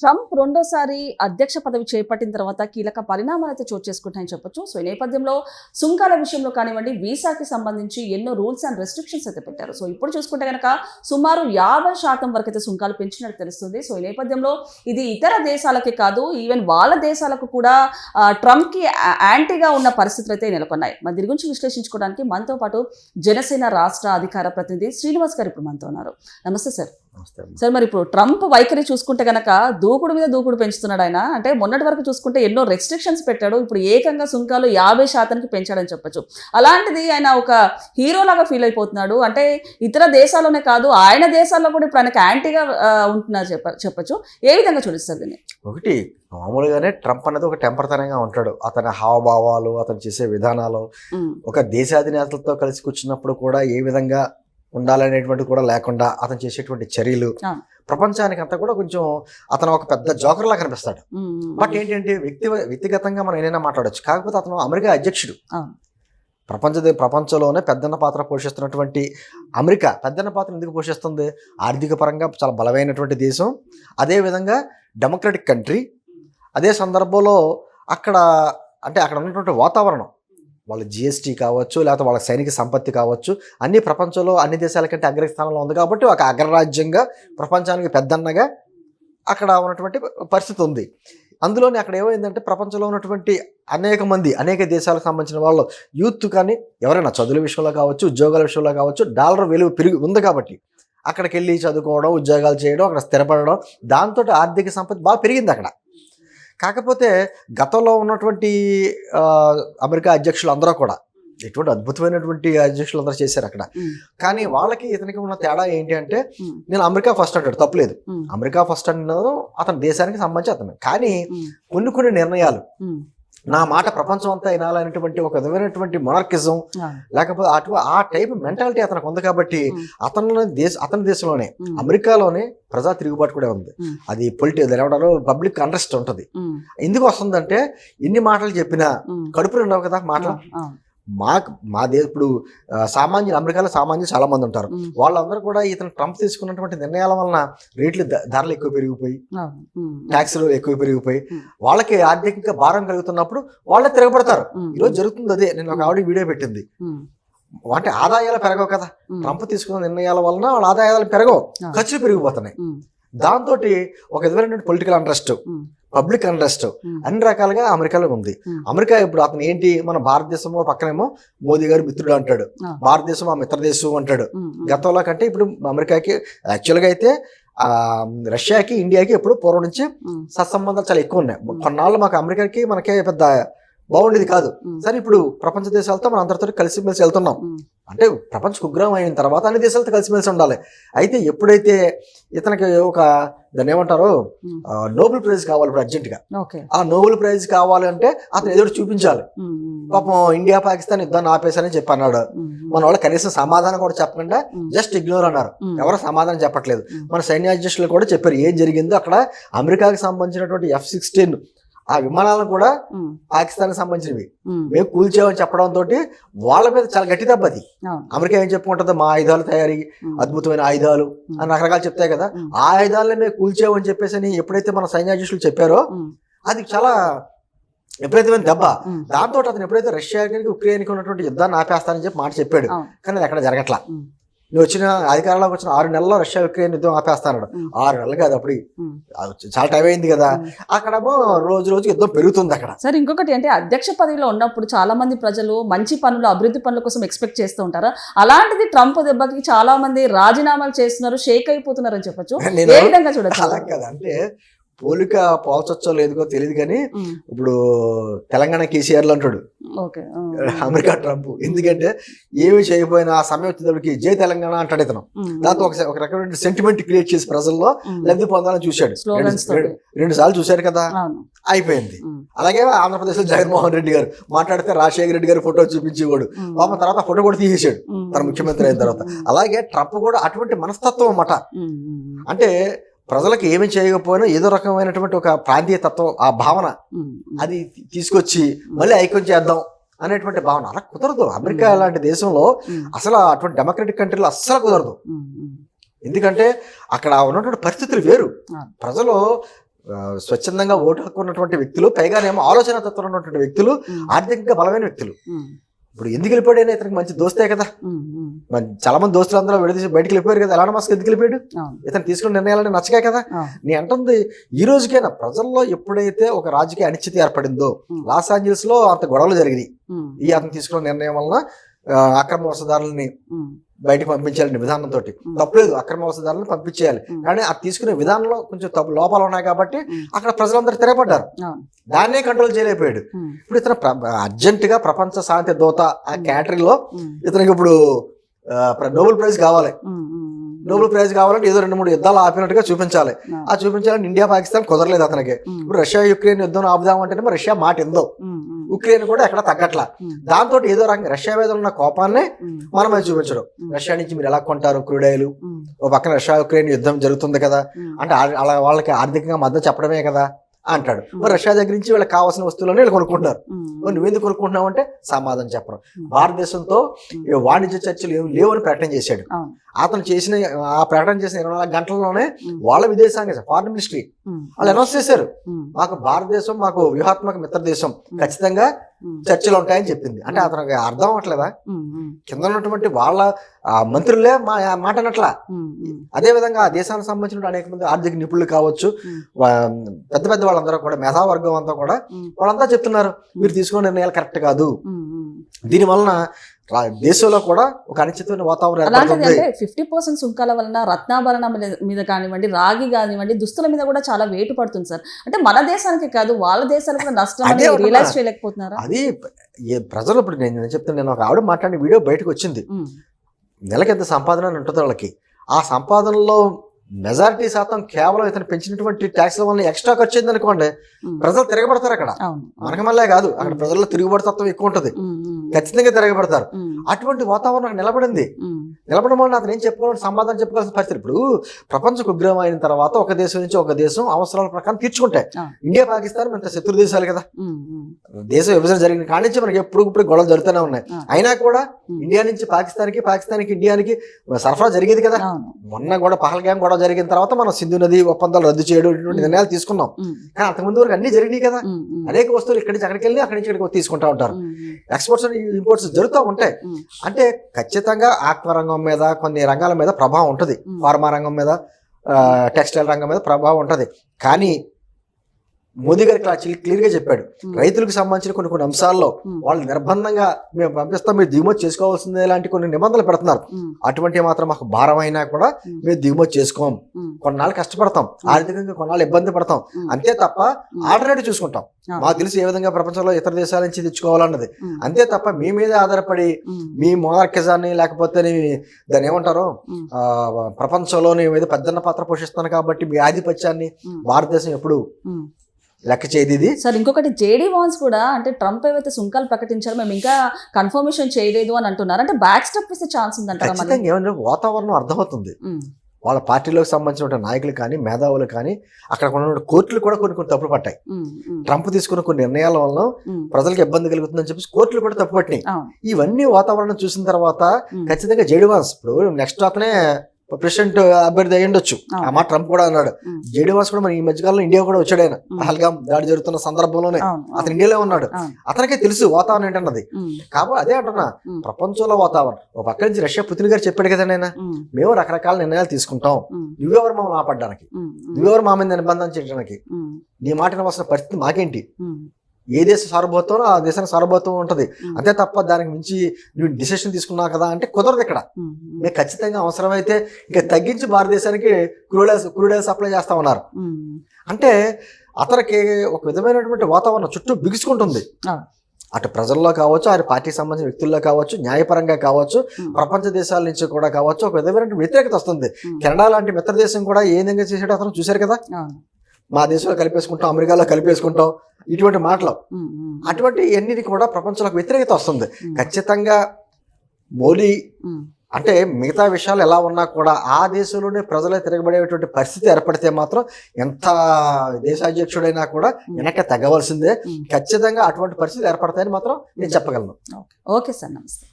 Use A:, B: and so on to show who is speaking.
A: Trump రెండోసారి అధ్యక్ష పదవి చేపట్టిన తర్వాత కీలక పరిణామాలు అయితే చోటు చేసుకుంటాయని చెప్పొచ్చు. సో ఈ నేపథ్యంలో సుంకాల విషయంలో కానివ్వండి వీసాకి సంబంధించి ఎన్నో రూల్స్ అండ్ రెస్ట్రిక్షన్స్ అయితే పెట్టారు. సో ఇప్పుడు చూసుకుంటే కనుక సుమారు యాభై శాతం వరకు అయితే సుంకాలు పెంచినట్టు తెలుస్తుంది. సో ఈ నేపథ్యంలో ఇది ఇతర దేశాలకే కాదు ఈవెన్ వాళ్ళ దేశాలకు కూడా ట్రంప్కి యాంటీగా ఉన్న పరిస్థితులు అయితే నెలకొన్నాయి. మరి దీని గురించి విశ్లేషించుకోవడానికి మనతో పాటు జనసేన రాష్ట్ర అధికార ప్రతినిధి శ్రీనివాస్ గారు ఇప్పుడు మనతో ఉన్నారు. నమస్తే సార్. సార్ మరి ఇప్పుడు ట్రంప్ వైఖరి చూసుకుంటే గనక దూకుడు మీద దూకుడు పెంచుతున్నాడు ఆయన. అంటే మొన్నటి వరకు చూసుకుంటే ఎన్నో రెస్ట్రిక్షన్స్ పెట్టాడు. ఇప్పుడు ఏకంగా సుంకాలు యాభై శాతానికి పెంచాడని చెప్పొచ్చు. అలాంటిది ఆయన ఒక హీరో లాగా ఫీల్ అయిపోతున్నాడు. అంటే ఇతర దేశాల్లోనే కాదు ఆయన దేశాల్లో కూడా ఇప్పుడు ఆయనకి యాంటీగా ఉంటున్నారు చెప్ప చెప్పొచ్చు. ఏ విధంగా చూపిస్తారు దీన్ని?
B: ఒకటి మామూలుగానే ట్రంప్ అనేది ఒక టెంపర్తనంగా ఉంటాడు. అతని హావభావాలు అతను చేసే విధానాలు ఒక దేశాధినేతలతో కలిసి కూర్చున్నప్పుడు కూడా ఏ విధంగా ఉండాలనేటువంటి కూడా లేకుండా అతను చేసేటువంటి చర్యలు. ప్రపంచానికి అంతా కూడా కొంచెం అతను ఒక పెద్ద జోకర్లా కనిపిస్తాడు. బట్ ఏంటంటే వ్యక్తి వ్యక్తిగతంగా మనం ఏదైనా మాట్లాడొచ్చు. కాకపోతే అతను అమెరికా అధ్యక్షుడు. ప్రపంచ ప్రపంచంలోనే పెద్దన్న పాత్ర పోషిస్తున్నటువంటి అమెరికా. పెద్దన్న పాత్ర ఎందుకు పోషిస్తుంది? ఆర్థిక పరంగా చాలా బలమైనటువంటి దేశం. అదేవిధంగా డెమోక్రటిక్ కంట్రీ. అదే సందర్భంలో అక్కడ అంటే అక్కడ ఉన్నటువంటి వాతావరణం. వాళ్ళ జిఎస్టీ కావచ్చు లేకపోతే వాళ్ళ సైనిక సంపత్తి కావచ్చు అన్ని ప్రపంచంలో అన్ని దేశాల కంటే అగ్రస్థానంలో ఉంది కాబట్టి ఒక అగ్రరాజ్యంగా ప్రపంచానికి పెద్దన్నగా అక్కడ ఉన్నటువంటి పరిస్థితి ఉంది. అందులోనే అక్కడ ఏమైందంటే ప్రపంచంలో ఉన్నటువంటి అనేక మంది అనేక దేశాలకు సంబంధించిన వాళ్ళు యూత్ కానీ ఎవరైనా చదువుల విషయంలో కావచ్చు ఉద్యోగాల విషయంలో కావచ్చు డాలర్ విలువ పెరిగి ఉంది కాబట్టి అక్కడికి వెళ్ళి చదువుకోవడం ఉద్యోగాలు చేయడం అక్కడ స్థిరపడడం దాంతో ఆర్థిక సంపత్తి బాగా పెరిగింది అక్కడ. కాకపోతే గతంలో ఉన్నటువంటి అమెరికా అధ్యక్షులు అందరూ కూడా ఎటువంటి అద్భుతమైనటువంటి అధ్యక్షులు అందరూ చేశారు అక్కడ. కానీ వాళ్ళకి ఇతనికి ఉన్న తేడా ఏంటి అంటే నేను అమెరికా ఫస్ట్ అంటాడు తప్పలేదు. అమెరికా ఫస్ట్ అన్నది అతని దేశానికి సంబంధించి అతను. కానీ కొన్ని కొన్ని నిర్ణయాలు నా మాట ప్రపంచం అంతా వినాలనేటువంటి ఒక విధమైనటువంటి మొనర్కిజం
A: అవును.
B: లేకపోతే అటు ఆ టైప్ మెంటాలిటీ అతనికి ఉంది కాబట్టి అతను దేశ అతని దేశంలోనే అమెరికాలోనే ప్రజా తిరుగుబాటు కూడా ఉంది. అది పొలిటి ఏమంటారు పబ్లిక్ అంట్రెస్ట్ ఉంటుంది. ఎందుకు వస్తుందంటే ఎన్ని మాటలు చెప్పినా కడుపులు ఉండవు కదా మాటలు. మాకు మా దే ఇప్పుడు సామాన్యులు అమెరికాలో సామాన్యులు చాలా మంది ఉంటారు వాళ్ళందరూ కూడా ఇతను ట్రంప్ తీసుకున్నటువంటి నిర్ణయాల వలన రేట్లు ధరలు ఎక్కువ పెరిగిపోయి ట్యాక్సులు ఎక్కువ పెరిగిపోయి. వాళ్ళకి ఆర్థికంగా భారం కలుగుతున్నప్పుడు వాళ్ళే తిరగబడతారు. ఈరోజు జరుగుతుంది అదే. నేను ఒక ఆవిడ వీడియో పెట్టింది. అంటే ఆదాయాలు పెరగవు కదా. ట్రంప్ తీసుకున్న నిర్ణయాల వలన వాళ్ళ ఆదాయాలు పెరగవు. ఖర్చులు పెరిగిపోతున్నాయి. దాంతో ఒక విధమైన పొలిటికల్ అంట్రెస్ట్
A: ఉమ్,
B: పబ్లిక్ అంట్రెస్ట్
A: ఉమ్,
B: అన్ని రకాలుగా అమెరికాలో ఉంది. అమెరికా ఇప్పుడు అతను ఏంటి? మన భారతదేశం పక్కనేమో మోదీ గారు మిత్రుడు అంటాడు.
A: ఆ.
B: భారతదేశం మా మిత్ర దేశం అంటాడు గతంలో కంటే ఇప్పుడు అమెరికాకి యాక్చువల్గా అయితే ఆ, రష్యాకి ఇండియాకి ఎప్పుడు పూర్వం నుంచి సత్సంబంధాలు చాలా ఎక్కువ ఉన్నాయి. కొన్నాళ్ళు మాకు అమెరికాకి మనకే పెద్ద బాగుండేది కాదు. సరే ఇప్పుడు ప్రపంచ దేశాలతో మనం అందరితో కలిసిమెలిసి వెళ్తున్నాం. అంటే ప్రపంచ కుగ్రహం అయిన తర్వాత అన్ని దేశాలతో కలిసిమెలిసి ఉండాలి. అయితే ఎప్పుడైతే ఇతనికి ఒక దాన్ని ఏమంటారు? నోబెల్ ప్రైజ్ కావాలి ఇప్పుడు అర్జెంటుగా.
A: ఓకే.
B: ఆ నోబెల్ ప్రైజ్ కావాలంటే అతను ఎదురు చూపించాలి. పాపం ఇండియా పాకిస్తాన్ యుద్ధాన్ని ఆపేశానని చెప్పి అన్నాడు మన వాళ్ళు కనీసం సమాధానం కూడా చెప్పకుండా జస్ట్ ఇగ్నోర్ అన్నారు. ఎవరు సమాధానం చెప్పట్లేదు. మన సైన్యాధ్యక్షులు కూడా చెప్పారు ఏం జరిగిందో అక్కడ అమెరికాకి సంబంధించినటువంటి ఎఫ్ సిక్స్టీన్ ఆ విమానాలను కూడా
A: ఉమ్,
B: పాకిస్తాన్కి సంబంధించినవి. మేము కూల్చేమని చెప్పడం తోటి వాళ్ళ మీద చాలా గట్టి దెబ్బది
A: అవును.
B: అమెరికా ఏం చెప్పుకుంటుంది? మా ఆయుధాలు తయారీ అద్భుతమైన ఆయుధాలు అని రకరకాలు చెప్తాయి కదా. ఆ ఆయుధాలను మేము కూల్చేమని చెప్పేసి ఎప్పుడైతే మన సైన్యాధ్యక్షులు చెప్పారో అది చాలా విపరీతమైన దెబ్బ. దాంతో అతను ఎప్పుడైతే రష్యాకి ఉక్రెయిన్కి ఉన్నటువంటి యుద్ధాన్ని ఆపేస్తానని చెప్పి మాట చెప్పాడు. కానీ అది ఎక్కడ జరగట్లా. నువ్వు వచ్చిన అధికారంలోకి వచ్చిన ఆరు నెలల్లో రష్యా ఉక్రెయిన్ యుద్ధం ఆపేస్తాడు ఆరు నెలలు కాదు అప్పుడు. చాలా టైం అయింది కదా.
A: ఉమ్.
B: అక్కడేమో రోజు రోజు యుద్ధం పెరుగుతుంది అక్కడ.
A: సరే ఇంకొకటి అంటే అధ్యక్ష పదవిలో ఉన్నప్పుడు చాలా మంది ప్రజలు మంచి పనులు అభివృద్ధి పనుల కోసం ఎక్స్పెక్ట్ చేస్తూ ఉంటారు? అలాంటిది ట్రంప్ దెబ్బకి చాలా మంది రాజీనామాలు చేస్తున్నారు షేక్ అయిపోతున్నారు అని చెప్పొచ్చు ఏ విధంగా చూడొచ్చు?
B: అలా కదా. అంటే పోలిక పోల్చొచ్చో లేదుకో తెలియదు కానీ ఇప్పుడు తెలంగాణ కేసీఆర్లు అంటాడు అమెరికా ట్రంప్. ఎందుకంటే ఏమి చేయకపోయినా ఆ సమయం వచ్చేటప్పటికి జై తెలంగాణ అంటాడు ఇతను దాంతో ఒక ఒక రకమైన సెంటిమెంట్ క్రియేట్ చేసి ప్రజల్లో లబ్ధి పొందాలని చూశాడు. రెండు- సార్లు చూశారు కదా. అయిపోయింది. అలాగే ఆంధ్రప్రదేశ్లో జగన్మోహన్ రెడ్డి గారు మాట్లాడితే రాజశేఖర రెడ్డి గారి ఫోటో చూపించేవాడు పాపం తర్వాత ఫోటో కూడా తీసేశాడు. తన ముఖ్యమంత్రి అయిన తర్వాత. అలాగే ట్రంప్ కూడా అటువంటి మనస్తత్వం అన్నమాట. అంటే ప్రజలకు ఏమి చేయకపోయినా ఏదో రకమైనటువంటి ఒక ప్రాంతీయ తత్వం ఆ భావన అది తీసుకొచ్చి మళ్ళీ ఐక్యం చేద్దాం అనేటువంటి భావన. అలా కుదరదు. అమెరికా లాంటి దేశంలో అసలు అటువంటి డెమోక్రటిక్ కంట్రీలో అస్సలు కుదరదు. ఎందుకంటే అక్కడ ఉన్నటువంటి పరిస్థితులు వేరు. ప్రజలు స్వచ్ఛందంగా ఓటు హక్కు ఉన్నటువంటి వ్యక్తులు పైగానేమో ఆలోచన తత్వం ఉన్నటువంటి వ్యక్తులు ఆర్థికంగా బలమైన వ్యక్తులు. ఇప్పుడు ఎందుకు వెళ్ళిపోయాడు? ఇతనికి మంచి దోస్తే కదా. మన చాలా మంది దోస్తులు అందరూ విడదీసి బయటకు వెళ్ళిపోయారు కదా. ఎలాంటి మాస్క్ ఎందుకు వెళ్ళిపోయాడు? ఇతను తీసుకున్న నిర్ణయాలని నచ్చకాయి కదా.
A: అవును.
B: నీ అంటుంది ఈ రోజుకైనా ప్రజల్లో ఎప్పుడైతే ఒక రాజకీయ అనిశ్చితి ఏర్పడిందో. లాస్ ఏంజల్స్లో అంత గొడవలు జరిగినాయి. ఈ అతను తీసుకున్న నిర్ణయం వలన అక్రమ వసదారులని బయటకు పంపించాలని విధానంతో. తప్పలేదు అక్రమ వసదారులను పంపించేయాలి. కానీ అది తీసుకునే విధానంలో కొంచెం తప్పు లోపాలు ఉన్నాయి కాబట్టి. అక్కడ ప్రజలందరూ తిరగబడ్డారు దాన్నే కంట్రోల్ చేయలేకపోయాడు ఇప్పుడు ఇతను ప్ర- అర్జెంటుగా ప్రపంచ శాంతి దూత ఆ. కేటరీలో ఇతనికి ఇప్పుడు నోబెల్ ప్రైజ్ కావాలి. నోబెల్ ప్రైజ్ కావాలంటే ఏదో రెండు మూడు యుద్ధాలు ఆపినట్టుగా చూపించాలి. ఆ. చూపించాలని ఇండియా పాకిస్తాన్ కుదరలేదు అతనికి. ఇప్పుడు రష్యా యుక్రెయిన్ యుద్ధం ఆపుదామంటేనే మరి రష్యా మాట ఎందో. ఉక్రెయిన్ కూడా ఎక్కడ తగ్గట్లా. దాంతో ఏదో రకంగా రష్యా మీద ఉన్న కోపాన్ని మనం అది చూపించడం. రష్యా నుంచి మీరు ఎలా కొంటారు క్రూడాయిలు
A: ఉమ్,
B: ఓ పక్కన రష్యా ఉక్రెయిన్ యుద్ధం జరుగుతుంది కదా. అంటే అలా వాళ్ళకి ఆర్థికంగా మద్దతు చెప్పడమే కదా అంటాడు. మరి రష్యా దగ్గర నుంచి వీళ్ళకి కావాల్సిన వస్తువులన్నీ వీళ్ళు కొనుక్కుంటారు నువ్వెందుకు కొనుక్కుంటున్నావు అంటే సమాధానం చెప్పరు
A: ఉమ్.
B: భారతదేశంతో వాణిజ్య చర్చలు ఏమి లేవని ప్రకటన చేశాడు. అతను చేసిన ఆ ప్రకటన చేసిన ఇరవై నాలుగు గంటల్లోనే వాళ్ళ విదేశాంగ ఫారిన్ మినిస్ట్రీ వాళ్ళు అనౌన్స్ చేశారు. మాకు భారతదేశం మాకు వ్యూహాత్మక మిత్ర దేశం ఖచ్చితంగా చర్చలు ఉంటాయని చెప్పింది. అంటే అతనికి అర్థం
A: ఉమ్,
B: కింద ఉన్నటువంటి వాళ్ళ ఆ, మంత్రులే మా మాట అనట్లా. అదే విధంగా ఆ దేశానికి సంబంధించిన అనేక మంది ఆర్థిక నిపుణులు కావచ్చు పెద్ద పెద్ద వాళ్ళందరూ కూడా మేధావర్గం అంతా కూడా వాళ్ళంతా చెప్తున్నారు మీరు తీసుకున్న నిర్ణయాలు కరెక్ట్ కాదు. దీని వలన దేశంలో కూడా ఒక అనిశ్చితమైన వాతావరణం
A: ఫిఫ్టీ పర్సెంట్ సుంకాల వలన రత్నాభరణ మీద- కానివ్వండి రాగి కానివ్వండి దుస్తుల మీద కూడా చాలా వేటు పడుతుంది సార్. అంటే మన దేశానికి కాదు వాళ్ళ దేశానికి కూడా నష్టం రియలైజ్ చేయలేకపోతున్నారా?
B: అది ప్రజలు ఇప్పుడు నేను చెప్తాను నేను ఒక ఆవిడ మాట్లాడిన వీడియో బయటకు వచ్చింది.
A: ఉమ్,
B: నెలకి ఎంత సంపాదన ఉంటుంది వాళ్ళకి. ఆ సంపాదనలో మెజారిటీ శాతం కేవలం ఇతను పెంచినటువంటి ట్యాక్స్ల వల్ల ఎక్స్ట్రా ఖర్చు అయింది అనుకోండి. ప్రజలు తిరగబడతారు అక్కడ. మనకి మళ్ళీ కాదు అక్కడ ప్రజల్లో తిరుగుబడి తత్వం ఎక్కువ ఉంటుంది. ఖచ్చితంగా తిరగబడతారు. అటువంటి వాతావరణం నిలబడింది. నిలబడడం వల్ల అతను ఏం చెప్పుకోవాలి సమాధానం చెప్పుకోవాల్సిన పరిస్థితి. ఇప్పుడు ప్రపంచ కుగ్రహం అయిన తర్వాత ఒక దేశం నుంచి ఒక దేశం అవసరాల ప్రకారం తీర్చుకుంటాయి. ఇండియా పాకిస్తాన్ ఇంత శత్రు దేశాలు కదా. దేశ విభజన జరిగిన కాడి నుంచి మనకి ఎప్పుడు ఇప్పుడు గొడవలు జరుగుతూనే ఉన్నాయి. అయినా కూడా. ఇండియా నుంచి పాకిస్తాన్కి పాకిస్తాన్కి ఇండియానికి సరఫరా జరిగేది కదా. మొన్న కూడా పహల్గాం గొడవ జరిగిన తర్వాత మనం సింధు నది ఒప్పందాలు రద్దు చేయడం ఇటువంటి నిర్ణయాలు తీసుకున్నాం. కానీ అంతకుముందు వరకు అన్ని జరిగినాయి కదా. అనేక వస్తువులు ఇక్కడి నుంచి అక్కడికి వెళ్ళి అక్కడి నుంచి ఇక్కడికి తీసుకుంటా ఉంటారు. ఎక్స్పోర్ట్స్ ఇంపోర్ట్స్ జరుగుతూ ఉంటాయి. అంటే ఖచ్చితంగా ఆక్వా రంగం మీద కొన్ని రంగాల మీద ప్రభావం ఉంటుంది. ఫార్మా రంగం మీద టెక్స్టైల్ రంగం మీద ప్రభావం ఉంటుంది. కానీ మోదీ గారు క్లియర్గా చెప్పాడు. రైతులకు సంబంధించిన కొన్ని కొన్ని అంశాల్లో వాళ్ళు నిర్బంధంగా మేము పంపిస్తాం మీరు దిగుమతి చేసుకోవాల్సిందే లాంటి కొన్ని నిబంధనలు పెడుతున్నారు. అటువంటి మాత్రం మాకు భారం అయినా కూడా మేము. దిగుమతి చేసుకోం. కొన్నాళ్ళు కష్టపడతాం ఆర్థికంగా కొన్నాళ్ళు ఇబ్బంది పడతాం. అంతే తప్ప ఆల్టర్నేటివ్ చూసుకుంటాం. మాకు తెలిసి ఏ విధంగా ప్రపంచంలో ఇతర దేశాల నుంచి తెచ్చుకోవాలన్నది. అంతే తప్ప మీ మీద ఆధారపడి మీ మోనార్కిజాన్ని లేకపోతే నీ- దాన్ని ఏమంటారు? ప్రపంచంలో నేను ఏదో పెద్దన్న పాత్ర పోషిస్తాను కాబట్టి మీ ఆధిపత్యాన్ని భారతదేశం ఎప్పుడు. లెక్క చేయదు ఇది.
A: సార్ ఇంకొకటి జేడీ వాన్స్ కూడా అంటే ట్రంప్ ఏవైతే సుంకాలు ప్రకటించారో మేము ఇంకా కన్ఫర్మేషన్ చేయలేదు అని అంటున్నారు. అంటే బ్యాక్ స్టెప్ ఇస్తే ఛాన్స్ ఉందంటారా
B: ఖచ్చితంగా ఏమంటే వాతావరణం అర్థమవుతుంది. వాళ్ళ పార్టీలోకి సంబంధించిన నాయకులు కానీ మేధావులు కానీ అక్కడ ఉన్న కోర్టులు కూడా కొన్ని కొన్ని తప్పులు పట్టాయి ట్రంప్ తీసుకున్న కొన్ని నిర్ణయాల వల్ల ప్రజలకు ఇబ్బంది కలుగుతుందని చెప్పి కోర్టులు కూడా తప్పు పట్టినాయి ఇవన్నీ వాతావరణం చూసిన తర్వాత ఖచ్చితంగా జేడివాన్స్ ఇప్పుడు నెక్స్ట్ అతనే ప్రెసిడెంట్ అభ్యర్థి అయ్యి ఉండొచ్చు. ఆ మాట ట్రంప్ కూడా అన్నాడు.
A: ఉమ్,
B: జేడివాన్స్ కూడా మన ఈ మధ్యకాలంలో ఇండియా కూడా వచ్చాడు ఆయన.
A: ఉమ్.
B: పహల్గాం దాడి జరుగుతున్న సందర్భంలోనే అతను ఇండియాలో ఉన్నాడు. అతనికే తెలుసు వాతావరణం ఏంటన్నది. కాబట్టి అదే అంటున్నా. ప్రపంచంలో వాతావరణం. ఒక పక్క నుంచి రష్యా పుతిన్ గారు చెప్పాడు కదా ఆయన. మేము రకరకాల నిర్ణయాలు తీసుకుంటాం. నువ్వెవరు మమ్మల్ని ఆపడ్డానికి. నువ్వెవరు మా మీద నిర్బంధం చేయడానికి. నీ మాట వినవలసిన పరిస్థితి మాకేంటి? ఏ దేశ సార్వభౌత్వం ఆ దేశానికి సార్వభౌత్వం ఉంటుంది. అంతే తప్ప దానికి మించి నువ్వు డిసిషన్ తీసుకున్నావు కదా అంటే కుదరదు ఇక్కడ. మీకు ఖచ్చితంగా అవసరమైతే ఇంకా తగ్గించి భారతదేశానికి crude oil crude oil supply చేస్తా ఉన్నారు. అంటే అతనికి ఒక విధమైనటువంటి వాతావరణం చుట్టూ బిగుసుకుంటుంది. అటు ప్రజల్లో కావచ్చు ఆయన పార్టీకి సంబంధించిన వ్యక్తుల్లో కావచ్చు న్యాయపరంగా కావచ్చు ప్రపంచ దేశాల నుంచి కూడా కావచ్చు ఒక విధమైన వ్యతిరేకత వస్తుంది. కెనడా లాంటి మిత్ర దేశం కూడా ఏ విధంగా చేసాడో అతను చూశారు కదా. మా దేశంలో కలిపేసుకుంటాం అమెరికాలో కలిపేసుకుంటాం ఇటువంటి మాటలు. అటువంటి ఎన్ని కూడా ప్రపంచంలోకి వ్యతిరేకత వస్తుంది. ఖచ్చితంగా
A: ఉమ్,
B: అంటే మిగతా విషయాలు ఎలా ఉన్నా కూడా ఆ దేశంలోనే ప్రజలే తిరగబడేటువంటి పరిస్థితి ఏర్పడితే మాత్రం ఎంత దేశాధ్యక్షుడైనా కూడా వెనక్కి తగ్గవలసిందే. ఖచ్చితంగా అటువంటి పరిస్థితి ఏర్పడతాయని మాత్రం నేను చెప్పగలను.
A: ఓకే. ఓకే సార్ నమస్తే.